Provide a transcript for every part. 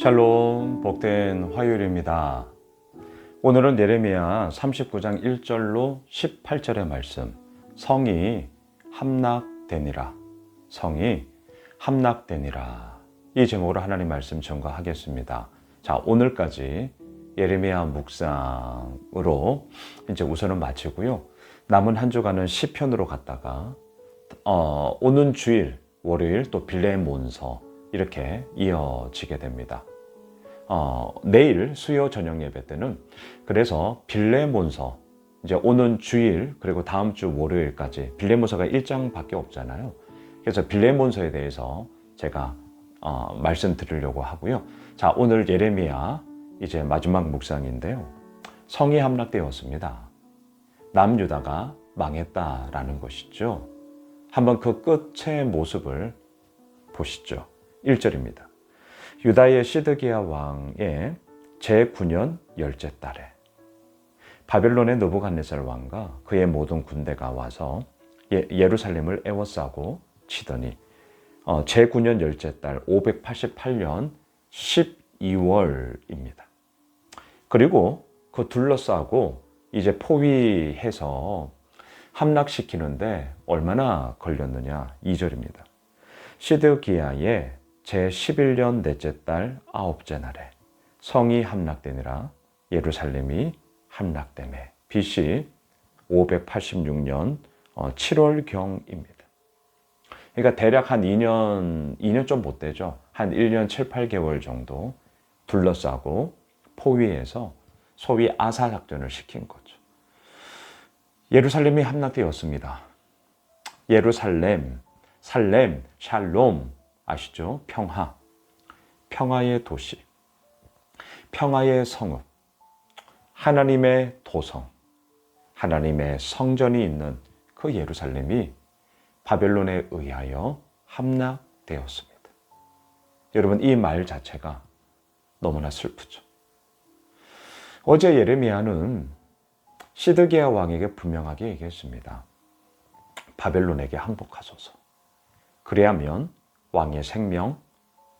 샬롬 복된 화요일입니다. 오늘은 예레미야 39장 1절로 18절의 말씀 성이 함락되니라 성이 함락되니라 이 제목으로 하나님 말씀 전가하겠습니다. 자 오늘까지 예레미야 묵상으로 이제 우선은 마치고요. 남은 한 주간은 시편으로 갔다가 어, 오는 주일 월요일 또 빌레몬서 이렇게 이어지게 됩니다. 어, 내일 수요 저녁 예배 때는 그래서 빌레몬서 이제 오는 주일 그리고 다음 주 월요일까지 빌레몬서가 1장밖에 없잖아요. 그래서 빌레몬서에 대해서 제가 어, 말씀드리려고 하고요. 자 오늘 예레미야 이제 마지막 묵상인데요. 성이 함락되었습니다. 남유다가 망했다라는 것이죠. 한번 그 끝의 모습을 보시죠. 1절입니다. 유다의 시드기야 왕의 제9년 열째 달에 바벨론의 느부갓네살 왕과 그의 모든 군대가 와서 예, 예루살렘을 에워싸고 치더니 어, 제9년 열째 달 588년 12월입니다. 그리고 그 둘러싸고 이제 포위해서 함락시키는데 얼마나 걸렸느냐 2절입니다. 시드기야의 제 11년 넷째 달 아홉째 날에 성이 함락되니라 예루살렘이 함락됨에 BC 586년 7월 경입니다. 그러니까 대략 한 2년, 2년 좀 못 되죠. 한 1년 7, 8개월 정도 둘러싸고 포위해서 소위 아사 작전을 시킨 거죠. 예루살렘이 함락되었습니다. 예루살렘, 살렘, 샬롬 아시죠? 평화. 평화의 도시. 평화의 성읍. 하나님의 도성. 하나님의 성전이 있는 그 예루살렘이 바벨론에 의하여 함락되었습니다. 여러분, 이 말 자체가 너무나 슬프죠. 어제 예레미야는 시드기야 왕에게 분명하게 얘기했습니다. 바벨론에게 항복하소서. 그래야면 왕의 생명,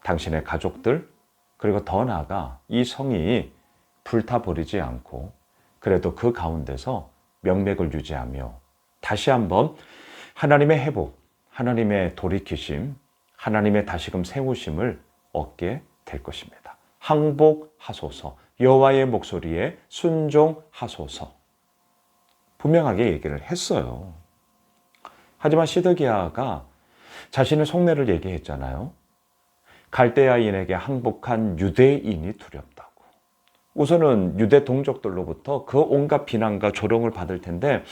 당신의 가족들, 그리고 더 나아가 이 성이 불타버리지 않고 그래도 그 가운데서 명맥을 유지하며 다시 한번 하나님의 회복, 하나님의 돌이키심, 하나님의 다시금 세우심을 얻게 될 것입니다. 항복하소서, 여호와의 목소리에 순종하소서. 분명하게 얘기를 했어요. 하지만 시드기야가 자신의 속내를 얘기했잖아요. 갈대아인에게 항복한 유대인이 두렵다고. 우선은 유대 동족들로부터 그 온갖 비난과 조롱을 받을 텐데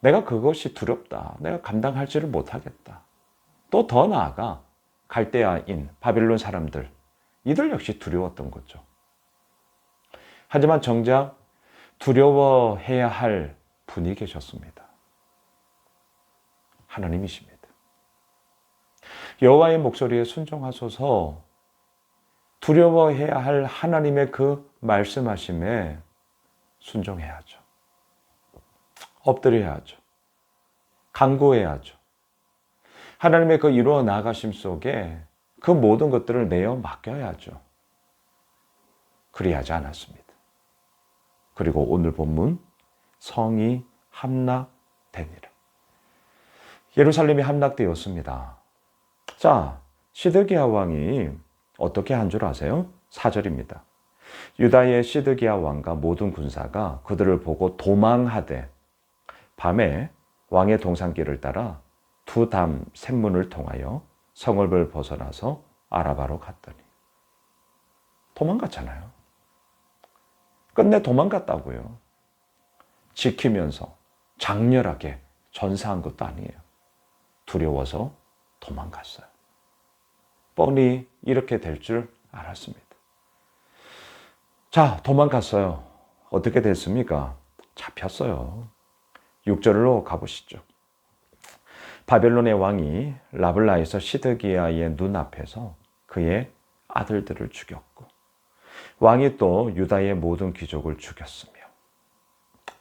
내가 그것이 두렵다. 내가 감당할지를 못하겠다. 또 더 나아가 갈대아인, 바빌론 사람들, 이들 역시 두려웠던 거죠. 하지만 정작 두려워해야 할 분이 계셨습니다. 하나님이십니다. 여호와의 목소리에 순종하소서 두려워해야 할 하나님의 그 말씀하심에 순종해야죠. 엎드려야죠. 간구해야죠. 하나님의 그 이루어 나가심 속에 그 모든 것들을 내어 맡겨야죠. 그리하지 않았습니다. 그리고 오늘 본문 성이 함락되니라. 예루살렘이 함락되었습니다. 자, 시드기야 왕이 어떻게 한 줄 아세요? 4절입니다. 유다의 시드기야 왕과 모든 군사가 그들을 보고 도망하되 밤에 왕의 동산길을 따라 두 담 샘문을 통하여 성읍을 벗어나서 아라바로 갔더니 도망갔잖아요. 끝내 도망갔다고요. 지키면서 장렬하게 전사한 것도 아니에요. 두려워서 도망갔어요. 뻔히 이렇게 될 줄 알았습니다. 자, 도망갔어요. 어떻게 됐습니까? 잡혔어요. 6절로 가보시죠. 바벨론의 왕이 라블라에서 시드기야의 눈앞에서 그의 아들들을 죽였고 왕이 또 유다의 모든 귀족을 죽였으며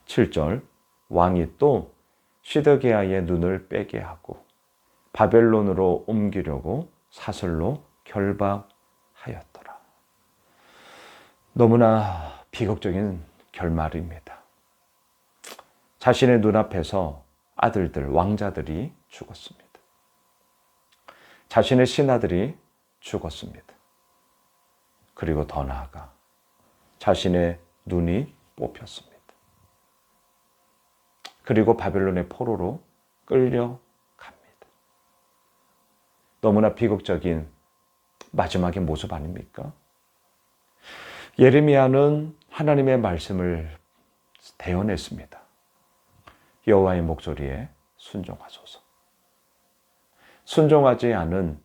7절 왕이 또 시드기야의 눈을 빼게 하고 바벨론으로 옮기려고 사슬로 결박하였더라. 너무나 비극적인 결말입니다. 자신의 눈앞에서 아들들, 왕자들이 죽었습니다. 자신의 신하들이 죽었습니다. 그리고 더 나아가 자신의 눈이 뽑혔습니다. 그리고 바벨론의 포로로 끌려갑니다. 너무나 비극적인 마지막의 모습 아닙니까? 예레미야는 하나님의 말씀을 대언했습니다. 여호와의 목소리에 순종하소서. 순종하지 않은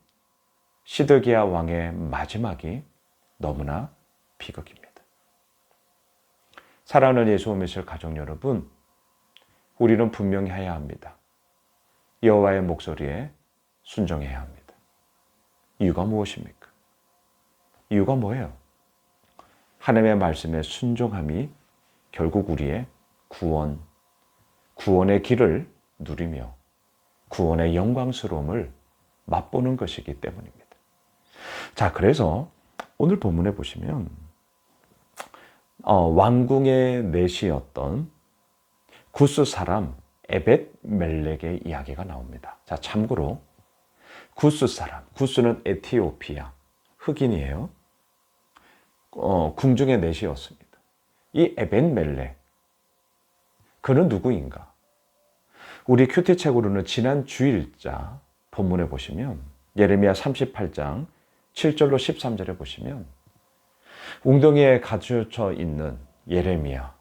시드기야 왕의 마지막이 너무나 비극입니다. 사랑하는 예수 오미실 가족 여러분, 우리는 분명히 해야 합니다. 여호와의 목소리에 순종해야 합니다. 이유가 무엇입니까? 이유가 뭐예요? 하나님의 말씀에 순종함이 결국 우리의 구원, 구원의 길을 누리며 구원의 영광스러움을 맛보는 것이기 때문입니다. 자, 그래서 오늘 본문에 보시면 어, 왕궁의 내시였던 구스 사람 에벳 멜렉의 이야기가 나옵니다. 자, 참고로 구스 사람, 구스는 에티오피아 흑인이에요. 어, 궁중의 내시였습니다. 이 에벳 멜렉 그는 누구인가? 우리 큐티 책으로는 지난 주일자 본문에 보시면 예레미야 38장 7절로 13절에 보시면 웅덩이에 갇혀 있는 예레미야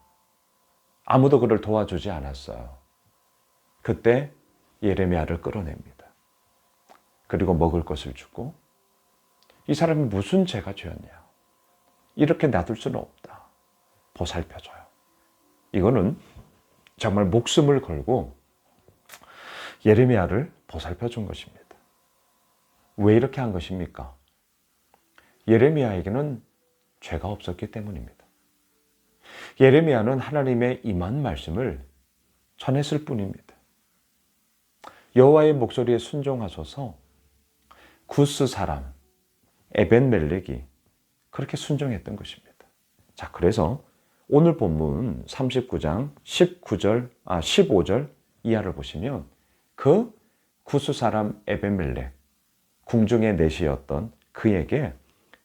아무도 그를 도와주지 않았어요. 그때 예레미야를 끌어냅니다. 그리고 먹을 것을 주고 이 사람이 무슨 죄가 죄였냐? 이렇게 놔둘 수는 없다. 보살펴줘요. 이거는 정말 목숨을 걸고 예레미야를 보살펴 준 것입니다. 왜 이렇게 한 것입니까? 예레미야에게는 죄가 없었기 때문입니다. 예레미야는 하나님의 임한 말씀을 전했을 뿐입니다. 여호와의 목소리에 순종하소서 구스 사람 에벤멜렉이 그렇게 순종했던 것입니다. 자, 그래서 오늘 본문 39장 19절 아 15절 이하를 보시면 그 구스 사람 에벤멜렉 궁중의 내시였던 그에게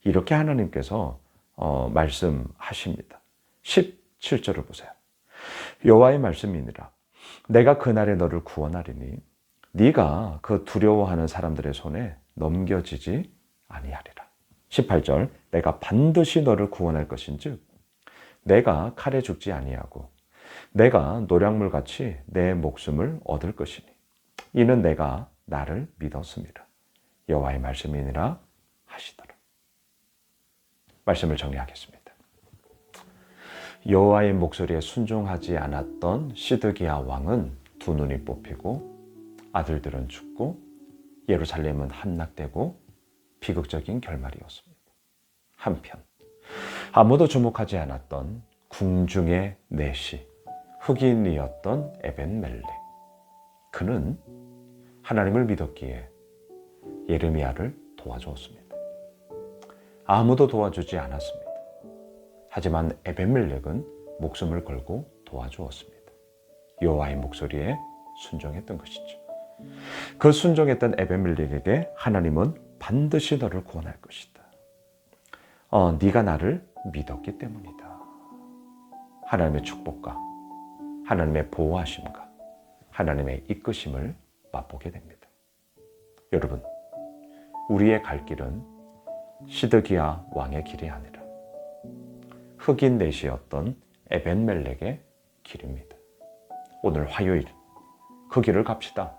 이렇게 하나님께서 어, 말씀하십니다. 17절을 보세요. 여호와의 말씀이니라. 내가 그날에 너를 구원하리니 네가 그 두려워하는 사람들의 손에 넘겨지지 아니하리라. 18절 내가 반드시 너를 구원할 것인즉 내가 칼에 죽지 아니하고 내가 노량물 같이 내 목숨을 얻을 것이니 이는 내가 나를 믿었습니다. 여호와의 말씀이니라 하시더라. 말씀을 정리하겠습니다. 여호와의 목소리에 순종하지 않았던 시드기야 왕은 두 눈이 뽑히고 아들들은 죽고 예루살렘은 함락되고 비극적인 결말이었습니다. 한편 아무도 주목하지 않았던 궁중의 내시 흑인이었던 에벤 멜렉 그는 하나님을 믿었기에 예레미야를 도와주었습니다. 아무도 도와주지 않았습니다. 하지만 에벤멜렉은 목숨을 걸고 도와주었습니다. 여호와의 목소리에 순종했던 것이죠. 그 순종했던 에벤멜렉에게 하나님은 반드시 너를 구원할 것이다. 어, 네가 나를 믿었기 때문이다. 하나님의 축복과 하나님의 보호하심과 하나님의 이끄심을 맛보게 됩니다. 여러분, 우리의 갈 길은 시드기야 왕의 길이 아니라 흑인 내시였던 에벤멜렉의 길입니다. 오늘 화요일 그 길을 갑시다.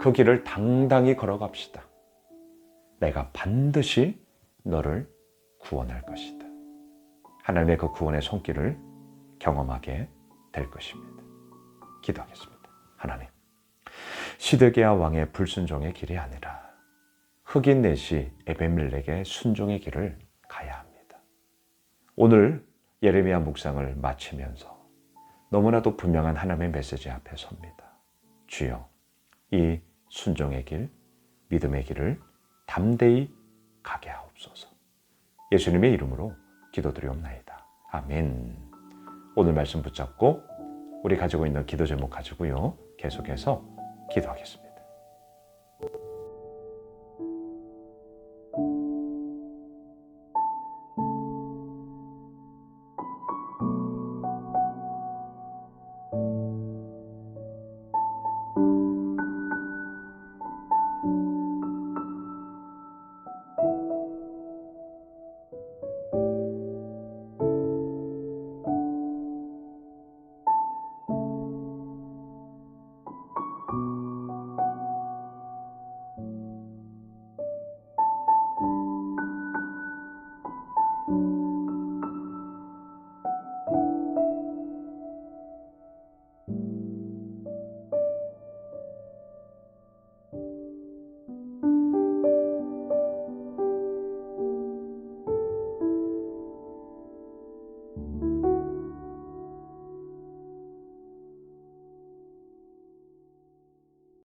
그 길을 당당히 걸어갑시다. 내가 반드시 너를 구원할 것이다. 하나님의 그 구원의 손길을 경험하게 될 것입니다. 기도하겠습니다. 하나님, 시드게야 왕의 불순종의 길이 아니라 흑인 내시 에베밀렉의 순종의 길을 가야 합니다. 오늘 예레미야 묵상을 마치면서 너무나도 분명한 하나님의 메시지 앞에 섭니다. 주여, 이 순종의 길, 믿음의 길을 담대히 가게 하옵소서. 예수님의 이름으로 기도드리옵나이다. 아멘. 오늘 말씀 붙잡고 우리 가지고 있는 기도 제목 가지고요. 계속해서 기도하겠습니다.